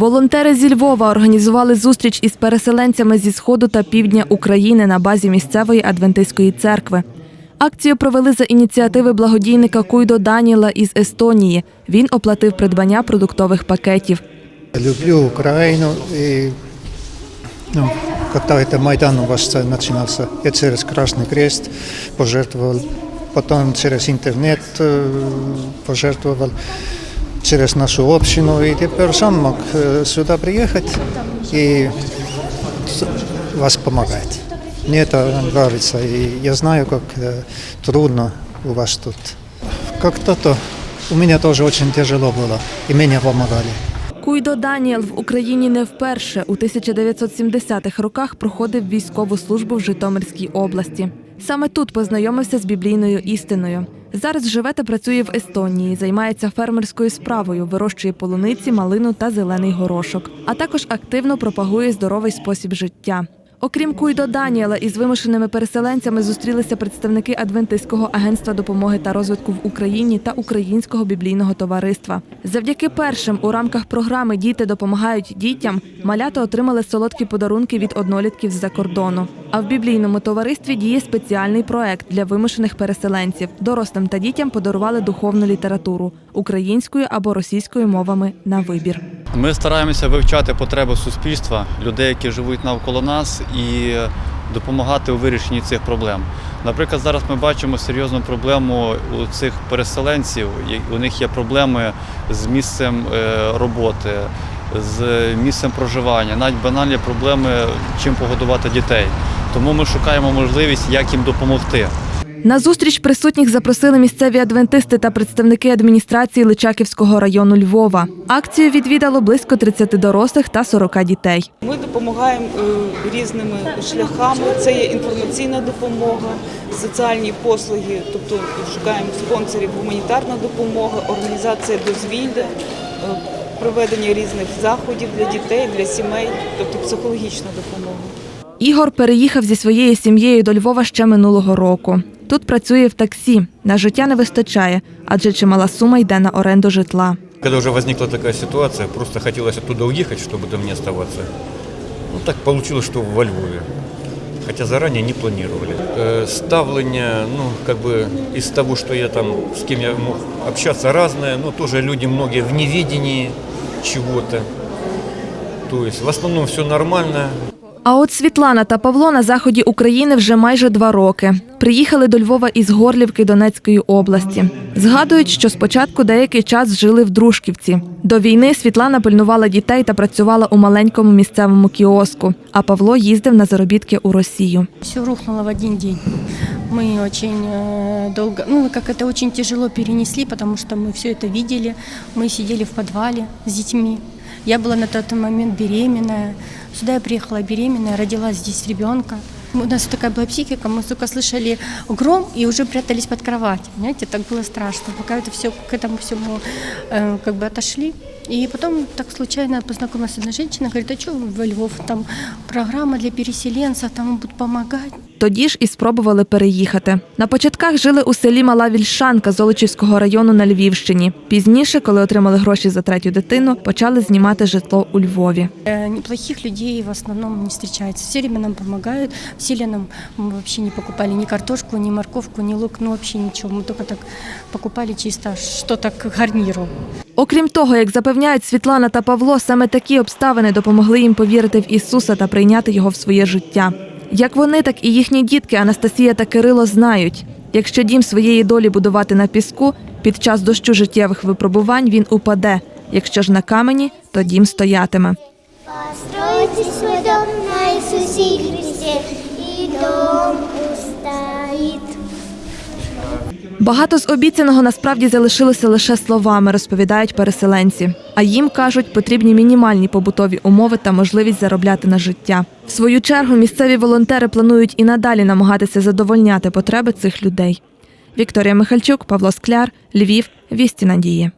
Волонтери зі Львова організували зустріч із переселенцями зі сходу та півдня України на базі місцевої адвентистської церкви. Акцію провели за ініціативи благодійника Куйдо Даніла із Естонії. Він оплатив придбання продуктових пакетів. Люблю Украину и ну, когда это Майдан у вас начинался, я через Красный Крест пожертвовал, потом через интернет э, пожертвовал, через нашу общину, и теперь сам мог э, сюда приехать и с- вас помогать. Мне это нравится, и я знаю, как э, трудно у вас тут. Как-то то у меня тоже очень тяжело было, и меня помогали. Куйдо Даніел в Україні не вперше. У 1970-х роках проходив військову службу в Житомирській області. Саме тут познайомився з біблійною істиною. Зараз живе та працює в Естонії, займається фермерською справою, вирощує полуниці, малину та зелений горошок, а також активно пропагує здоровий спосіб життя. Окрім Куйдо Даніела, із вимушеними переселенцями зустрілися представники Адвентистського агентства допомоги та розвитку в Україні та Українського біблійного товариства. Завдяки першим у рамках програми Діти допомагають дітям малята отримали солодкі подарунки від однолітків з-за кордону. А в біблійному товаристві діє спеціальний проект для вимушених переселенців. Дорослим та дітям подарували духовну літературу українською або російською мовами на вибір. Ми стараємося вивчати потреби суспільства, людей, які живуть навколо нас, і допомагати у вирішенні цих проблем. Наприклад, зараз ми бачимо серйозну проблему у цих переселенців. У них є проблеми з місцем е, роботи, з місцем проживання, навіть банальні проблеми, чим погодувати дітей. Тому ми шукаємо можливість, як їм допомогти. На зустріч присутніх запросили місцеві адвентисти та представники адміністрації Личаківського району Львова. Акцію відвідало близько 30 дорослих та 40 дітей. Ми допомагаємо е, різними шляхами. Це є інформаційна допомога, соціальні послуги, тобто шукаємо спонсорів, гуманітарна допомога, організація дозвілля, е, проведення різних заходів для дітей, для сімей, тобто психологічна допомога. Ігор переїхав зі своєю сім'єю до Львова ще минулого року. Тут працює в таксі. На життя не вистачає, адже чимала сума йде на оренду житла. Когда уже возникла такая ситуация, просто хотелось оттуда уехать, чтобы там не оставаться. Ну так получилось, что во Львове. Хотя заранее не планировали. Э, ставлення, ну, как бы из того, что я там, с кем я мог общаться, разное, но тоже люди многие в неведении чего-то. То есть в основном все нормально, А от Світлана та Павло на заході України вже майже два роки. Приїхали до Львова із Горлівки Донецької області. Згадують, що спочатку деякий час жили в Дружківці. До війни Світлана пильнувала дітей та працювала у маленькому місцевому кіоску. А Павло їздив на заробітки у Росію. Все рухнуло в один день. Мы очень э, долго, ну, как это очень тяжело перенесли, потому что мы все это видели. Мы сидели в подвале с детьми. Я была на тот момент беременная. Сюда я приехала беременная, родила здесь ребенка. У нас такая была психика, мы только слышали гром и уже прятались под кровать. Понимаете, так было страшно. Пока это все к этому всему э, как бы отошли. И потом так случайно познакомилась с одной женщиной, говорит, а что во Львов, там программа для переселенцев, там им будут помогать. Тоді ж і спробували переїхати. На початках жили у селі Мала Вільшанка Золочівського району на Львівщині. Пізніше, коли отримали гроші за третю дитину, почали знімати житло у Львові. Э, Неплохих людей в основном не встречается. Все время нам помогают. нам мы вообще не покупали ни картошку, ни морковку, ни лук, ну вообще ничего. Мы только так покупали чисто что-то к гарниру. Окрім того, як запевняють Світлана та Павло, саме такі обставини допомогли їм повірити в Ісуса та прийняти його в своє життя. Як вони, так і їхні дітки Анастасія та Кирило знають. Якщо дім своєї долі будувати на піску, під час дощу життєвих випробувань він упаде. Якщо ж на камені, то дім стоятиме. Постройте свой дом на Иисусе Христе, и Багато з обіцяного насправді залишилося лише словами, розповідають переселенці. А їм кажуть, потрібні мінімальні побутові умови та можливість заробляти на життя. В свою чергу місцеві волонтери планують і надалі намагатися задовольняти потреби цих людей. Вікторія Михальчук, Павло Скляр, Львів, Вісті Надії.